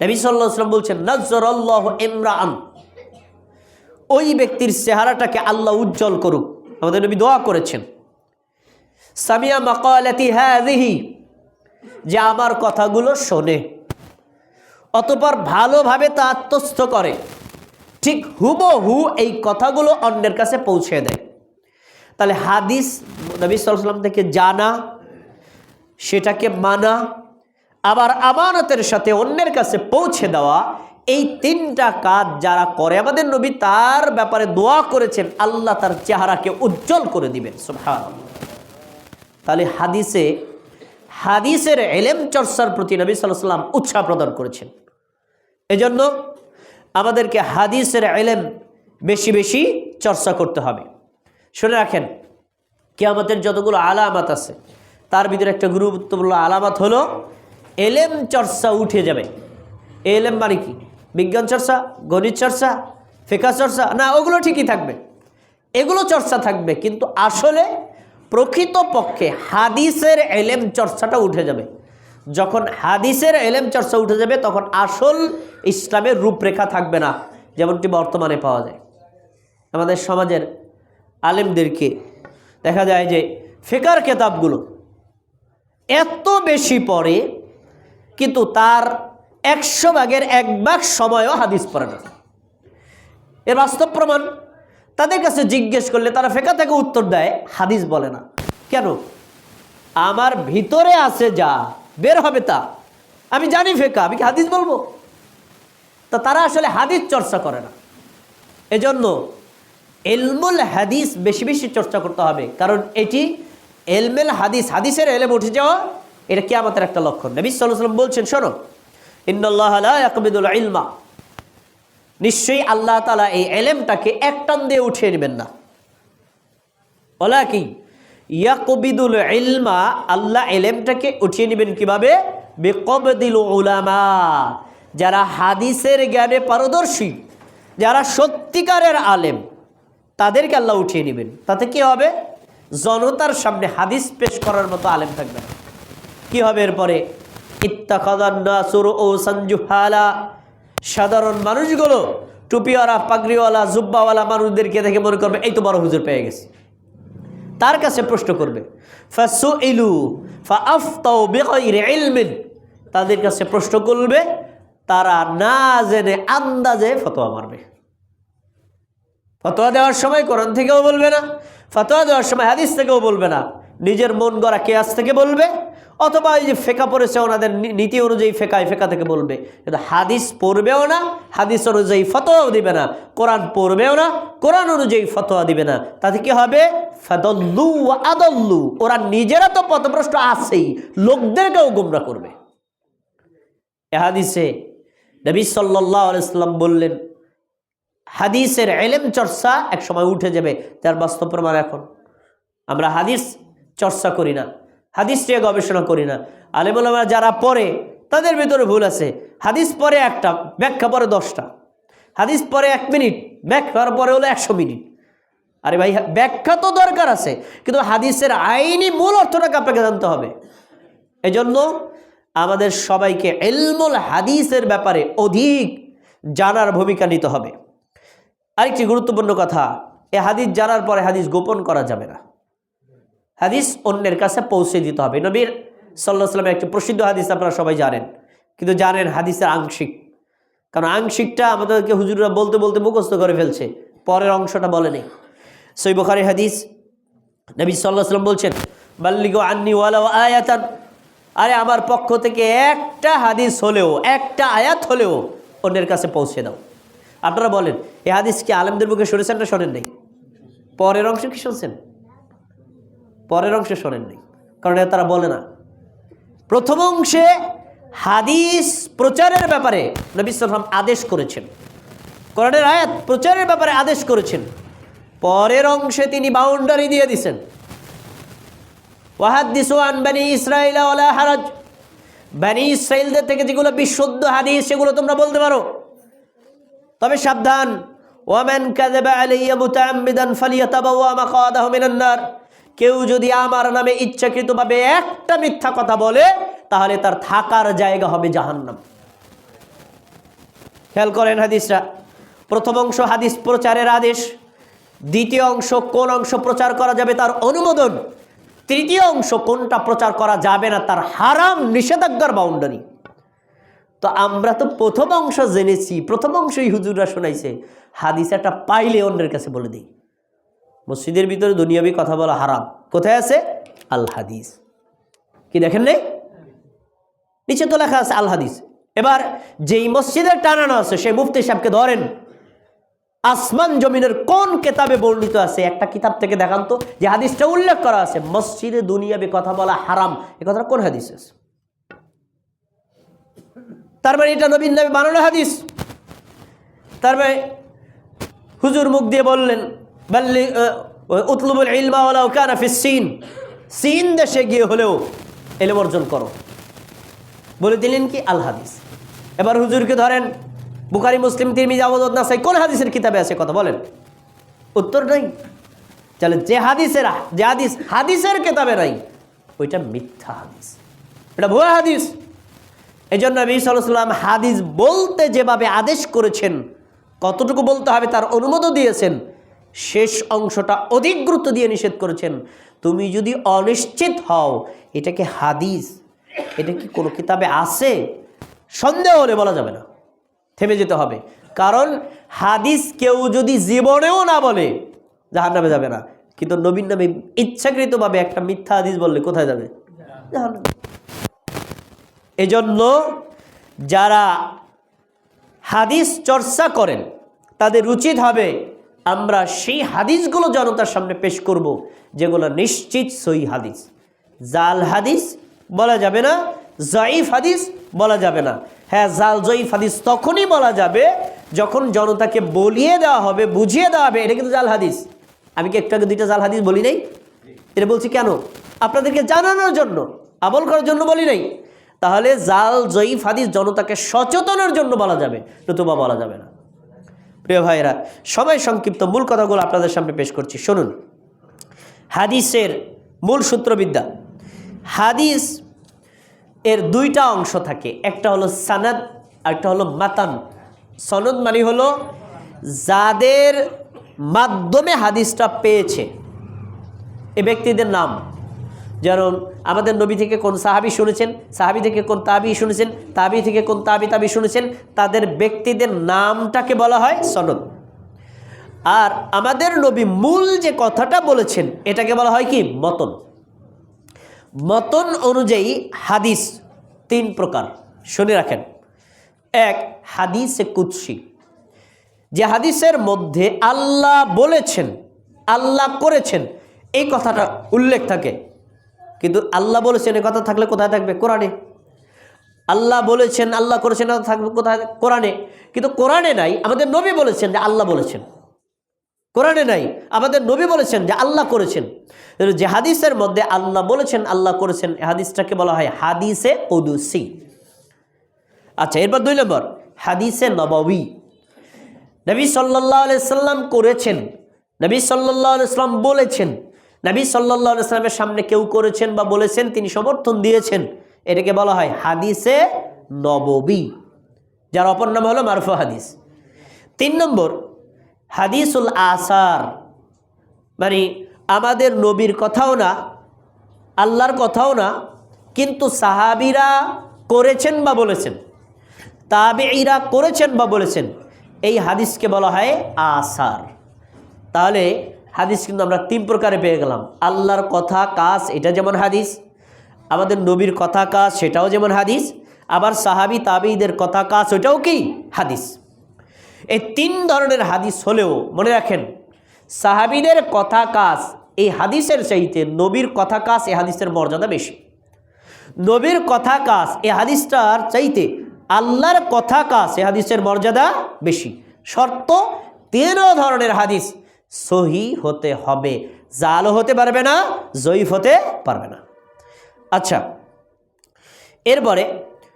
নবী সাল্লাহ সাল্লাম বলছেন নজর আল্লাহ ইমরান ওই ব্যক্তির চেহারাটাকে আল্লাহ উজ্জ্বল করুক। আমাদের নবী দোয়া করেছেন। সামিয়া মাকালাতি হ্যাঁ যে আমার কথাগুলো শোনে। অতপর ভালোভাবে তা আত্মস্থ করে। ঠিক হুবহু এই কথাগুলো অন্যের কাছে পৌঁছে দেয়। তাহলে হাদিস নবী সাল্লাম থেকে জানা, সেটাকে মানা আবার আমানতের সাথে অন্যের কাছে পৌঁছে দেওয়া, এই তিনটা কাজ যারা করে, আমাদের নবী তার ব্যাপারে দোয়া করেছেন, আল্লাহ তার চেহারাকে উজ্জ্বল করে দিবেন সুবহান তাহলে হাদিসে, হাদিসের এলেম চর্চার প্রতি নবী সাল্লাম উৎসাহ প্রদান করেছেন। এজন্য আমাদেরকে হাদিসের এলেম বেশি বেশি চর্চা করতে হবে। শুনে রাখেন, কেয়ামতের যতগুলো আলামাত আছে, তার ভিতরে একটা গুরুত্বপূর্ণ আলামাত হলো এলেম চর্চা উঠে যাবে। এলেম মানে কি? বিজ্ঞান চর্চা, গণিত চর্চা, ফেকা চর্চা, না, ওগুলো ঠিকই থাকবে। এগুলো চর্চা থাকবে, কিন্তু আসলে প্রকৃতপক্ষে হাদিসের এলেম চর্চাটা উঠে যাবে। যখন হাদিসের এলেম চর্চা উঠে যাবে, তখন আসল ইসলামের রূপরেখা থাকবে না, যেমনটি বর্তমানে পাওয়া যায়। আমাদের সমাজের আলেমদেরকে দেখা যায় যে ফেকার কেতাবগুলো এত বেশি পড়ে কিন্তু তার একশো ভাগের এক ভাগ সময়ও হাদিস পড়ে না। এর বাস্তব প্রমাণ তাদের কাছে জিজ্ঞেস করলে তারা ফেকা থেকে উত্তর দেয়, হাদিস বলে না। কেন? আমার ভিতরে আছে যা, বের হবে তা। আমি জানি ফেকা, আমি কি হাদিস বলব? তা তারা আসলে হাদিস চর্চা করে না। এজন্য এলমুল হাদিস বেশি বেশি চর্চা করতে হবে, কারণ এটি এলমেল হাদিস, হাদিসের এলেম উঠে যাওয়া এটা কি আমাদের একটা লক্ষণ। নবী সাল্লাম বলছেন, শোনো ইয়াকবিদুল ইলমা। নিশ্চয়ই আল্লাহ তালা এই এলেমটাকে এক টান দিয়ে উঠিয়ে নেবেন না। বলা কি ইয়াকবিদুল ইলমা, আল্লাহ এলেমটাকে উঠিয়ে নেবেন কীভাবে? বেকবদিল উলামা। যারা হাদিসের জ্ঞানে পারদর্শী, যারা সত্যিকারের আলেম, তাদেরকে আল্লাহ উঠিয়ে নেবেন। তাতে কি হবে? জনতার সামনে হাদিস পেশ করার মতো আলেম থাকবে না। কি হবে এরপরে? সাধারণ মানুষগুলো টুপিওয়ালা, পাগড়িওয়ালা, জুব্বাওয়ালা মানুষদেরকে দেখে মনে করবে, এই তো বড় হুজুর পেয়ে গেছে। তার কাছে প্রশ্ন করবে ইলু তাদের কাছে প্রশ্ন করবে, তারা না জেনে আন্দাজে ফতোয়া মারবে। ফতোয়া দেওয়ার সময় কোরআন থেকেও বলবে না, ফতোয়া দেওয়ার সময় হাদিস থেকেও বলবে না। নিজের মন গড়া কেয়াস থেকে বলবে অথবা এই যে ফেকা পড়েছে ওনাদের নীতি অনুযায়ী ফেকায় ফেকা থেকে বলবে। কিন্তু হাদিস পড়বেও না, হাদিস অনুযায়ী ফতোয়াও দিবে না, কোরআন পড়বেও না, কোরআন অনুযায়ী ফতোয়া দিবে না। তাতে কি হবে? ফাদল্লু আদল্লু। ওরা নিজেরা তো পথভ্রষ্ট আছেই, লোকদেরকেও গুমরা করবে। এ হাদিসে নবী সাল্লাহ আলাইসাল্লাম বললেন, হাদিসের এলেম চর্চা এক সময় উঠে যাবে যার বাস্তব প্রমাণ এখন। আমরা হাদিস চর্চা করি না। হাদিস নিয়ে গবেষণা করি না। আলেমুলামা যারা পড়ে, তাদের ভিতরে ভুল আছে। হাদিস পরে একটা, ব্যাখ্যা পরে দশটা। হাদিস পরে এক মিনিট ব্যাখ্যার পরে হলো একশো মিনিট। আরে ভাই, ব্যাখ্যা তো দরকার আছে, কিন্তু হাদিসের আইনি মূল অর্থটাকে আপনাকে জানতে হবে। এজন্য আমাদের সবাইকে এলমুল হাদিসের ব্যাপারে অধিক জানার ভূমিকা নিতে হবে। আরেকটি গুরুত্বপূর্ণ কথা, এ হাদিস জানার পরে হাদিস গোপন করা যাবে না। হাদিস অন্যের কাছে পৌঁছে দিতে হবে। নবীর সাল্লাহ সাল্লামের একটি প্রসিদ্ধ হাদিস আপনারা সবাই জানেন, কিন্তু জানেন হাদিসের আংশিক। কারণ আংশিকটা আমাদেরকে হুজুররা বলতে বলতে মুখস্থ করে ফেলছে, পরের অংশটা বলেনি। সই বুখারি হাদিস, নবী সাল্লাহ সাল্লাম বলছেন, বাল্লিগো আন্নি ওয়ালা আয়াতান। আরে আমার পক্ষ থেকে একটা হাদিস হলেও, একটা আয়াত হলেও অন্যের কাছে পৌঁছে দাও। আপনারা বলেন এই হাদিস কি আলেমদের মুখে শুনেছেন না শোনেন নাই? পরের অংশ কি শুনছেন? পরের অংশে শোনেন নাই কারণ এটা তারা বলে না। প্রথম অংশে হাদিস প্রচারের ব্যাপারে নবী আদেশ করেছেন। কোরআনের আয়াত প্রচারের ব্যাপারে আদেশ করেছেন। পরের অংশে তিনি বাউন্ডারি দিয়ে দিছেন। ওয়াহাদিস আন বানি ইসরাইল ওয়ালা হারাজ। বানি ইসরাইলদের থেকে যেগুলো বিশুদ্ধ হাদিস, সেগুলো তোমরা বলতে পারো। তবে সাবধান। ওয়ামেন কাযাবা আলাইয়া মুতাআম্মিদান ফালিয়াতাবাওয়া মাকাদাহু মিনান নার। কেউ যদি আমার নামে ইচ্ছাকৃতভাবে একটা মিথ্যা কথা বলে, তাহলে তার থাকার জায়গা হবে জাহান্নাম। খেয়াল করেন হাদিসটা। প্রথম অংশ হাদিস প্রচারের আদেশ, দ্বিতীয় অংশ কোন অংশ প্রচার করা যাবে তার অনুমোদন, তৃতীয় অংশ কোনটা প্রচার করা যাবে না তার হারাম নিষেধাজ্ঞার বাউন্ডারি তো আমরা তো প্রথম অংশ জেনেছি, প্রথম অংশই হুজুররা শোনাইছে, হাদিস একটা পাইলে অন্যের কাছে বলে দিই। মসজিদের ভিতরে দুনিয়াবি কথা বলা হারাম। কোথায় আছে? আল হাদিস কি দেখেন নেই? নিচে তো লেখা আছে আল হাদিস এবার যেই মসজিদের টানানো আছে, সেই মুফতি সাহেবকে ধরেন। আসমান জমিনের কোন কেতাবে বর্ণিত আছে? একটা কিতাব থেকে দেখান তো, যে হাদিসটা উল্লেখ করা আছে, মসজিদে দুনিয়াবি কথা বলা হারাম। এ কথাটা কোন হাদিস আছে? তার মানে এটা নবীন নবী বানানো হাদিস। তার মানে হুজুর মুখ দিয়ে বললেন বাল্লি উতলুবুল ইলমা ওয়ালাউ কানা ফিস সিন। সিন দেশে গিয়ে হলেও এলেম অর্জন করো। বলে দিলেন কি? আল হাদিস। এবার হুজুরকে ধরেন, বুখারি, মুসলিম, তিরমিজি আবদত নাসাই, কোন হাদিসের কিতাবে আছে কথা বলেন? উত্তর নাই। তাহলে যে হাদিসের, যে হাদিস, হাদিসের কিতাবে নাই, ওইটা মিথ্যা হাদিস। এটা ভুয়া হাদিস। এই জন্য নবী সাল্লাম হাদিস বলতে যেভাবে আদেশ করেছেন, কতটুকু বলতে হবে তার অনুমোদন দিয়েছেন। শেষ অংশটা অধিক গুরুত্ব দিয়ে নিষেধ করেছেন। তুমি যদি অনিশ্চিত হও এটাকে হাদিস? এটা কি কোনো কিতাবে আছে? সন্দেহ হলে বলা যাবে না। থেমে যেতে হবে। কারণ হাদিস কেউ যদি জীবনেও না বলে জাহার নামে যাবে না। কিন্তু নবীন নামে ইচ্ছাকৃতভাবে একটা মিথ্যা হাদিস বললে কোথায় যাবে? এজন্য যারা হাদিস চর্চা করেন, তাদের উচিত হবে আমরা সেই হাদিসগুলো জনতার সামনে পেশ করব, যেগুলো নিশ্চিত সই হাদিস। জাল হাদিস বলা যাবে না জয়ীফ হাদিস বলা যাবে না। হ্যাঁ জাল, জয়ীফ হাদিস তখনই বলা যাবে যখন জনতাকে বলিয়ে দেওয়া হবে, বুঝিয়ে দেওয়া হবে। এটা কিন্তু জাল হাদিস। আমি কি একটু দুইটা জাল হাদিস বলি নাই? এটা বলছি কেন? আপনাদেরকে জানানোর জন্য, আমল করার জন্য বলি নাই। তাহলে জাল, জয়ীফ হাদিস জনতাকে সচেতনের জন্য বলা যাবে, নতুবা বলা যাবে না। প্রিয় ভাইরা সবাই সংক্ষিপ্ত মূল কথাগুলো আপনাদের সামনে পেশ করছি। শুনুন। হাদিসের মূল সূত্রবিদ্যা, হাদিস এর দুইটা অংশ থাকে। একটা হলো সানাদ একটা হলো মাতান। সনদ মানে হলো যাদের মাধ্যমে হাদিসটা পেয়েছে। এ ব্যক্তিদের নাম যেমন আমাদের নবী থেকে কোন সাহাবি শুনেছেন, সাহাবি থেকে কোন তাবি শুনেছেন, তাবি থেকে কোন তাবি তাবি শুনেছেন, তাদের ব্যক্তিদের নামটাকে বলা হয় সনদ। আর আমাদের নবী মূল যে কথাটা বলেছেন, এটাকে বলা হয় কি? মতন। মতন অনুযায়ী হাদিস তিন প্রকার, শুনে রাখেন। এক, হাদিসে কুৎসি যে হাদিসের মধ্যে আল্লাহ বলেছেন, আল্লাহ করেছেন, এই কথাটা উল্লেখ থাকে। কিন্তু আল্লাহ বলেছেন এ কথা থাকলে কোথায় থাকবে? কোরআনে। আল্লাহ বলেছেন, আল্লাহ করেছেন থাকবে কোথায়? কোরআনে। কিন্তু কোরআনে নাই, আমাদের নবী বলেছেন যে আল্লাহ বলেছেন। কোরআনে নাই, আমাদের নবী বলেছেন যে আল্লাহ করেছেন। যে হাদিসের মধ্যে আল্লাহ বলেছেন, আল্লাহ করেছেন হাদিসটাকে বলা হয় হাদিসে ওদুসি আচ্ছা এরপর দুই নম্বর, হাদিসে নববী। নবী সাল্লাহ সাল্লাম করেছেন। নবী সাল্লাহ সাল্লাম বলেছেন নবী সাল্লাহ সাল্লামের সামনে কেউ করেছেন বা বলেছেন, তিনি সমর্থন দিয়েছেন। এটাকে বলা হয় হাদিসে নববী, যার অপর নাম হলো মারফু হাদিস। তিন নম্বর, হাদিসুল আসার মানে আমাদের নবীর কথাও না, আল্লাহর কথাও না, কিন্তু সাহাবিরা করেছেন বা বলেছেন, তাবেঈরা করেছেন বা বলেছেন, এই হাদিসকে বলা হয় আসার। তাহলে হাদিস কিন্তু আমরা তিন প্রকারে পেয়ে গেলাম। আল্লাহর কথা, কাজ, এটা যেমন হাদিস। আমাদের নবীর কথা, কাজ, সেটাও যেমন হাদিস। আবার সাহাবি তাবিদের কথা, কাজ ওটাও কি? হাদিস। এই তিন ধরনের হাদিস হলেও, মনে রাখেন, সাহাবিদের কথা, কাজ, এই হাদিসের চাইতে নবীর কথা, কাজ, এই হাদিসের মর্যাদা বেশি। নবীর কথা, কাজ এ হাদিসটার চাইতে আল্লাহর কথা, কাজ এ হাদিসের মর্যাদা বেশি। শর্ত তিন ধরনের হাদিস। সহি হতে হবে। জালও হতে পারবে না জয়ীফ হতে পারবে না। আচ্ছা এরপরে